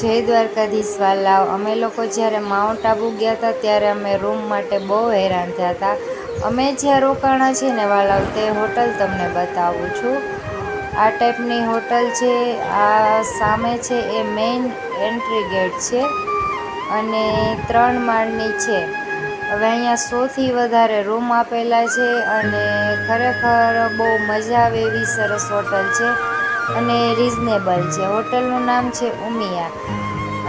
જય દ્વારકાધીશ વાલાવ અમે લોકો જ્યારે માઉન્ટ આબુ ગયા હતા ત્યારે અમે રૂમ માટે બહુ હેરાન થયા હતા. અમે જ્યાં રોકાણા છે ને વાલાવ તે હોટલ તમને બતાવું છું. આ ટાઈપની હોટલ છે, આ સામે છે એ મેઇન એન્ટ્રી ગેટ છે અને ત્રણ માળની છે. હવે અહીંયા સોથી વધારે રૂમ આપેલા છે અને ખરેખર બહુ મજા આવે એવી સરસ હોટલ છે. અને રિઝનેબલ છે. હોટલનું નામ છે ઉમિયા.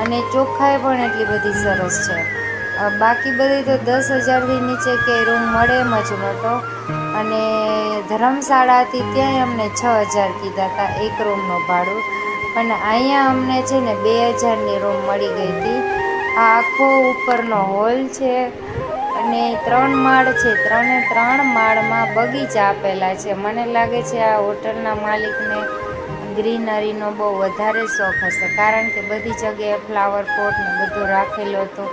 અને ચોખ્ખાઈ પણ એટલી બધી સરસ છે. બાકી બધી તો દસ હજારથી નીચે કે રૂમ મળે એમ જ નહોતો. અને ધર્મશાળાથી ત્યાંય અમને છ હજાર કીધા હતા એક રૂમનું ભાડું. અને અહીંયા અમને છે ને બે હજારની રૂમ મળી ગઈ હતી. આ આખો ઉપરનો હોલ છે અને ત્રણ માળ છે. ત્રણે ત્રણ માળમાં બગીચા આપેલા છે. મને લાગે છે આ હોટલના માલિકને ગ્રીનરીનો બહુ વધારે શોખ હશે. કારણ કે બધી જગ્યાએ ફ્લાવર પોટ ને બધું રાખેલું હતું.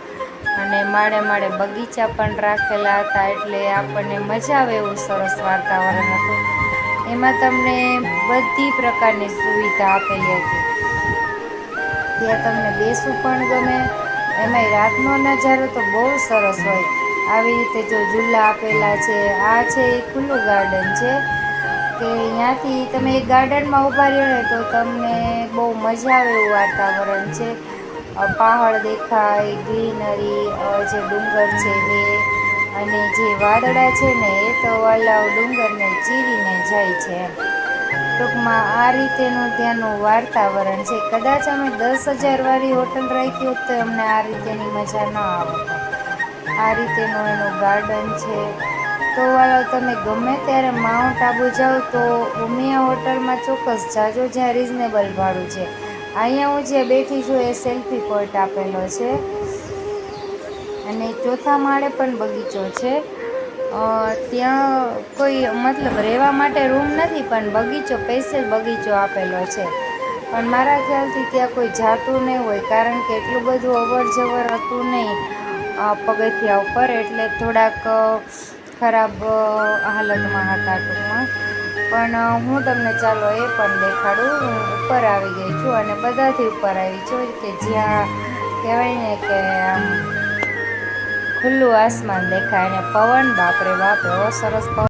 અને માળે માળે બગીચા પણ રાખેલા હતા, એટલે આપણને મજા આવે એવું સરસ વાતાવરણ હતું. એમાં તમને બધી પ્રકારની સુવિધા આપેલી હતી. ત્યાં તમને બેસવું પણ ગમે, એમાંય રાતનો નજારો તો બહુ સરસ હોય. આવી રીતે જો ઝૂલા આપેલા છે, આ છે એ ખુલ્લું ગાર્ડન છે. કે ત્યાંથી તમે એક ગાર્ડનમાં ઊભા રહ્યો ને તો તમને બહુ મજા આવે એવું વાતાવરણ છે. પહાડ દેખાય, ગ્રીનરી જે ડુંગર છે એ અને જે વાદળા છે ને, એ તો વાલાવ ડુંગરને ચીરીને જાય છે ટૂંકમાં આ રીતેનું ત્યાંનું વાતાવરણ છે. કદાચ અમે દસ હજાર વાળી હોટલ રાખી હોત તો અમને આ રીતેની મજા ન આવત. આ રીતેનું એનું ગાર્ડન છે. તો વાળો તમે ગમે ત્યારે માઉન્ટ આબુ જાઓ તો ઉમિયા હોટલમાં ચોક્કસ જાજો, જ્યાં રિઝનેબલ ભાડું છે. અહીંયા હું જે બેઠી છું એ સેલ્ફી પોઈન્ટ આપેલો છે. અને ચોથા માળે પણ બગીચો છે. ત્યાં કોઈ મતલબ રહેવા માટે રૂમ નથી, પણ બગીચો સ્પેશિયલ બગીચો આપેલો છે. પણ મારા ખ્યાલથી ત્યાં કોઈ જાતું નહીં હોય, કારણ કે એટલું બધું અવર જવર હતું નહીં પગથિયા ઉપર, એટલે થોડાક ખરાબ હાલતમાં હતા ટૂંકમાં. પણ હું તમને ચાલો એ પણ દેખાડું. હું ઉપર આવી ગઈ છું અને બધાથી ઉપર આવી છું કે જ્યાં કહેવાય ને કે, આમ, ખુલ્લું આસમાન દેખાય અને પવન, બાપરે બાપ, એવો સરસ પવન